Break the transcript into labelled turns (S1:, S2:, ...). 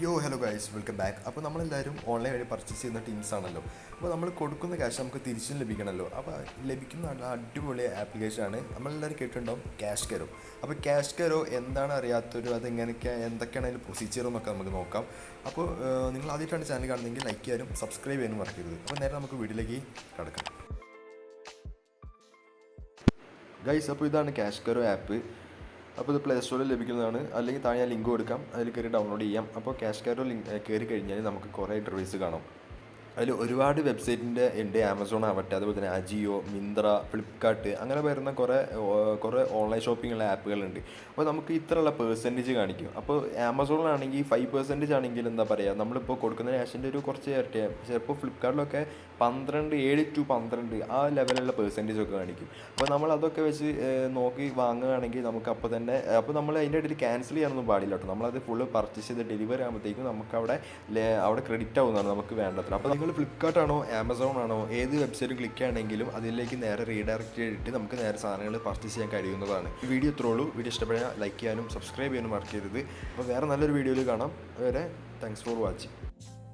S1: യോ hello guys welcome back അപ്പോൾ നമ്മളെല്ലാവരും ഓൺലൈൻ വഴി പർച്ചേസ് ചെയ്യുന്ന ടീംസ് ആണല്ലോ. അപ്പോൾ നമ്മൾ കൊടുക്കുന്ന ക്യാഷ് നമുക്ക് തിരിച്ചും ലഭിക്കണമല്ലോ. അപ്പോൾ ലഭിക്കുന്ന അടിപൊളി ആപ്ലിക്കേഷനാണ് നമ്മളെല്ലാവരും കേട്ടിട്ടുണ്ടാവും ക്യാഷ് കെരോ അപ്പോൾ ക്യാഷ് കെരോ എന്താണ് അറിയാത്തൊരു അതെങ്ങനെയൊക്കെ എന്തൊക്കെയാണ് അതിന്റെ പ്രൊസീജിയർ എന്നൊക്കെ നമുക്ക് നോക്കാം. അപ്പോൾ നിങ്ങൾ ആദ്യമായിട്ടാണ് ചാനൽ കാണുന്നതെങ്കിൽ ലൈക്ക് ചെയ്യാനും സബ്സ്ക്രൈബ് ചെയ്യാനും മറക്കരുത്. അപ്പോൾ നേരെ നമുക്ക് വീട്ടിലേക്ക് കിടക്കാം. ഗൈസ് അപ്പോൾ ഇതാണ് ക്യാഷ് കെറോ ആപ്പ് അപ്പോൾ ഇത് പ്ലേ സ്റ്റോറിൽ ലഭിക്കുന്നതാണ്. അല്ലെങ്കിൽ താഴെ ഞാൻ ലിങ്ക് കൊടുക്കാം. അതിൽ കയറി ഡൗൺലോഡ് ചെയ്യാം. അപ്പോൾ ക്യാഷ് കെറോ ലിങ്ക് കയറി കഴിഞ്ഞാൽ നമുക്ക് കുറേ ഇന്റർവ്യൂസ് കാണാം. അതിൽ ഒരുപാട് വെബ്സൈറ്റിന്റെ ഉണ്ട്. ആമസോൺ ആവട്ടെ അതുപോലെ തന്നെ അജിയോ മിന്ത്ര ഫ്ലിപ്കാർട്ട് അങ്ങനെ വരുന്ന കുറേ കുറേ ഓൺലൈൻ ഷോപ്പിംഗുള്ള ആപ്പുകളുണ്ട്. അപ്പോൾ നമുക്ക് ഇത്രയുള്ള പേഴ്സന്റേജ് കാണിക്കും. അപ്പോൾ ആമസോണിലാണെങ്കിൽ ഫൈവ് പെർസെന്റേജ് ആണെങ്കിൽ എന്താ പറയുക നമ്മളിപ്പോൾ കൊടുക്കുന്ന ക്യാഷിന്റെ ഒരു കുറച്ച് ഇരട്ടിയാണ് ചിലപ്പോൾ ഫ്ലിപ്കാർട്ടിലൊക്കെ പന്ത്രണ്ട് ഏഴ് ടു പന്ത്രണ്ട് ആ ലെവലുള്ള പേഴ്സന്റേജ് ഒക്കെ കാണിക്കും. അപ്പോൾ നമ്മൾ അതൊക്കെ വെച്ച് നോക്കി വാങ്ങുകയാണെങ്കിൽ നമുക്ക് അപ്പോൾ തന്നെ അപ്പോൾ നമ്മൾ അതിന്റെ ഇടയിൽ ക്യാൻസൽ ചെയ്യാനൊന്നും പാടില്ല കേട്ടോ. നമ്മളത് ഫുള്ള് പർച്ചേസ് ചെയ്ത് ഡെലിവറി ആകുമ്പോഴത്തേക്കും നമുക്ക് അവിടെ അവിടെ ക്രെഡിറ്റ് ആവുന്നതാണ് നമുക്ക് വേണ്ടത്ര. അപ്പോൾ നിങ്ങൾ ഫ്ലിപ്പ്കാർട്ടാണോ ആണോ ആമസോൺ ആണോ ഏത് വെബ്സൈറ്റ് ക്ലിക്ക് ചെയ്യുകയാണെങ്കിലും അതിലേക്ക് നേരെ റീഡയറക്റ്റ് ചെയ്തിട്ട് നമുക്ക് നേരെ സാധനങ്ങൾ പർച്ചേസ് ചെയ്യാൻ കഴിയുന്നതാണ്. വീഡിയോ എത്ര ഉള്ളൂ. വീഡിയോ ഇഷ്ടപ്പെടാൻ ലൈക്ക് ചെയ്യാനും സബ്സ്ക്രൈബ് ചെയ്യാനും മറക്കരുത്. അപ്പോൾ വേറെ നല്ലൊരു വീഡിയോയിൽ കാണാം. അതുവരെ താങ്ക്സ് ഫോർ വാച്ചിങ്